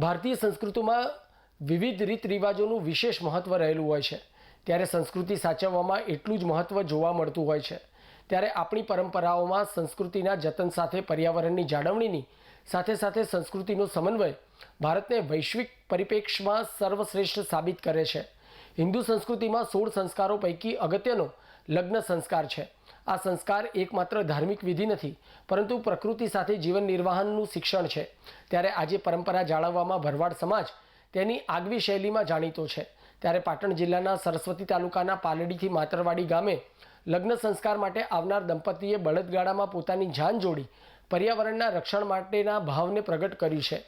ભારતીય સંસ્કૃતિમાં વિવિધ રીત રિવાજોનું વિશેષ મહત્ત્વ રહેલું હોય છે. ત્યારે સંસ્કૃતિ સાચવવામાં એટલું જ મહત્ત્વ જોવા મળતું હોય છે. ત્યારે આપણી પરંપરાઓમાં સંસ્કૃતિના જતન સાથે, પર્યાવરણની જાળવણીની સાથે સાથે સંસ્કૃતિનો સમન્વય ભારતને વૈશ્વિક પરિપ્રેક્ષમાં સર્વશ્રેષ્ઠ સાબિત કરે છે. હિન્દુ સંસ્કૃતિમાં સોળ સંસ્કારો પૈકી અગત્યનો લગ્ન સંસ્કાર છે. આ સંસ્કાર એકમાત્ર ધાર્મિક વિધિ નથી, પરંતુ પ્રકૃતિ સાથે જીવન નિર્વાહનનું શિક્ષણ છે. ત્યારે આજે પરંપરા જાળવવામાં ભરવાડ સમાજ તેની આગવી શૈલીમાં જાણીતો છે. ત્યારે પાટણ જિલ્લાના સરસ્વતી તાલુકાના પાલડીથી માતરવાડી ગામે લગ્ન સંસ્કાર માટે આવનાર દંપતીએ બળદગાડામાં પોતાની જાન જોડી પર્યાવરણના રક્ષણ માટેના ભાવને પ્રગટ કર્યું છે.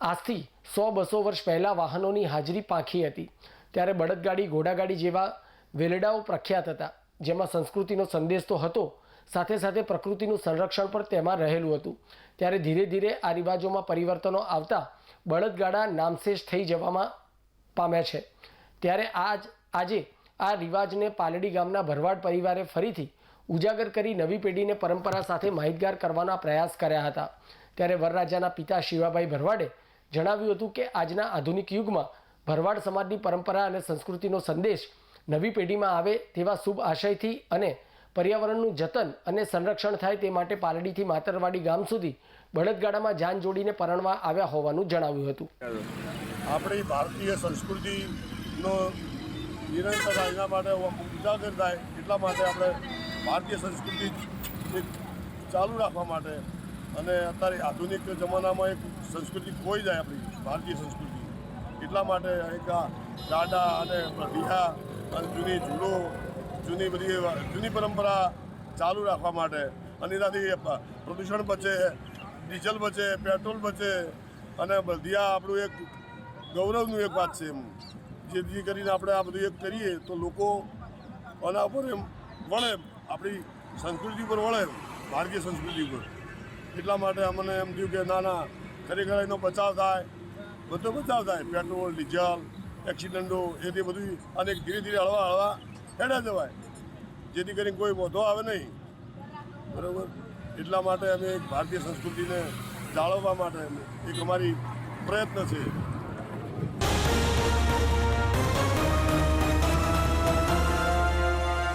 આજથી સો બસો વર્ષ પહેલાં વાહનોની હાજરી પાંખી હતી. ત્યારે બળદગાડી ઘોડાગાડી જેવા વેલડાઓ પ્રખ્યાત હતા. જેમાં સંસ્કૃતિનો સંદેશ તો હતો, સાથે સાથે પ્રકૃતિનું સંરક્ષણ પણ તેમાં રહેલું હતું. ત્યારે ધીરે ધીરે આ રિવાજોમાં પરિવર્તનો આવતા બળદગાડા નામશેષ થઈ જવામાં પામ્યા છે. ત્યારે આજ, આજે આ રિવાજને પાલડી ગામના ભરવાડ પરિવારે ફરીથી ઉજાગર કરી નવી પેઢીને પરંપરા સાથે માહિતગાર કરવાના પ્રયાસ કર્યા હતા. ત્યારે વરરાજાના પિતા શિવાભાઈ ભરવાડે જણાવ્યું હતું કે આજના આધુનિક યુગમાં ભરવાડ સમાજની પરંપરા અને સંસ્કૃતિનો સંદેશ નવી પેઢીમાં આવે તેવા શુભ આશયથી અને પર્યાવરણનું જતન અને સંરક્ષણ થાય તે માટે પાલડીથી માતરવાડી ગામ સુધી બળદગાડામાં જાન જોડીને પરણવા આવ્યા હોવાનું જણાવ્યું હતું. આપણી ભારતીય સંસ્કૃતિનો નિરંતર એના માટે ઉજાગર થાય એટલા માટે આપણે ભારતીય સંસ્કૃતિ ચાલુ રાખવા માટે અને અત્યારે આધુનિક જમાનામાં એક સંસ્કૃતિ ખોઈ જાય આપણી ભારતીય સંસ્કૃતિ. એટલા માટે એક ગાડા અને બિહા અને જૂની જૂનો, જૂની બધી જૂની પરંપરા ચાલુ રાખવા માટે. અને એનાથી પ્રદૂષણ બચે, ડીઝલ બચે, પેટ્રોલ બચે, અને બધિયા આપણું એક ગૌરવનું એક વાત છે એમ. જેથી કરીને આપણે આ બધું એક કરીએ તો લોકો આના ઉપર એમ વળે આપણી સંસ્કૃતિ ઉપર વળે ભારતીય સંસ્કૃતિ ઉપર. એટલા માટે અમને એમ થયું કે ના ના, ખરેખર એનો બચાવ થાય. બધો બચાવ થાય. પેટ્રોલ, ડીઝલ એક્સિડન્ટો એથી બધું અને ધીરે ધીરે હળવા હળવા હેડા જવાય. જેથી કરીને કોઈ વધો આવે નહીં. બરાબર? એટલા માટે અમે એક ભારતીય સંસ્કૃતિને જાળવવા માટે એક અમારી પ્રયત્ન છે.